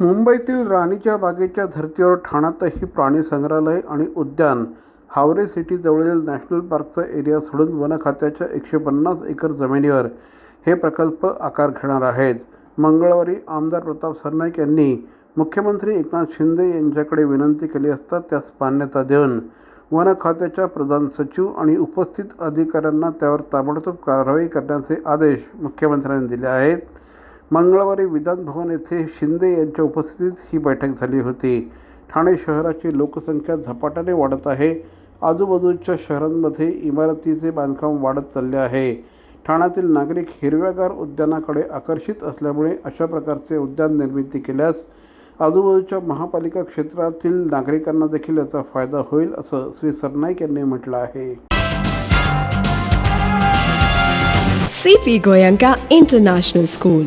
मुंबईतील राणीच्या बागेच्या धर्तीवर ठाण्यातही प्राणी संग्रहालय आणि उद्यान हावरे सिटीजवळील नॅशनल पार्कचा एरिया सोडून वन खात्याच्या एकशे पन्नास एकर जमिनीवर हे प्रकल्प आकार घेणार आहेत. मंगळवारी आमदार प्रताप सरनाईक यांनी मुख्यमंत्री एकनाथ शिंदे यांच्याकडे विनंती केली असता त्यास मान्यता देऊन वन खात्याच्या प्रधान सचिव आणि उपस्थित अधिकाऱ्यांना त्यावर ताबडतोब कारवाई करण्याचे आदेश मुख्यमंत्र्यांनी दिले आहेत. मंगळवारी विधानभवन येथे शिंदे यांच्या उपस्थितीत ही बैठक झाली होती. ठाणे शहराची लोकसंख्या झपाट्याने वाढत आहे. आजूबाजूच्या शहरांमध्ये इमारतीचे बांधकाम वाढत चालले आहे. ठाण्यातील नागरिक हिरव्यागार उद्यानाकडे आकर्षित असल्यामुळे अशा प्रकारचे उद्यान निर्मिती केल्यास आजूबाजूच्या महापालिका क्षेत्रातील नागरिकांना देखील याचा फायदा होईल असं श्री सरनाईक यांनी म्हटलं आहे. C P Goenka international school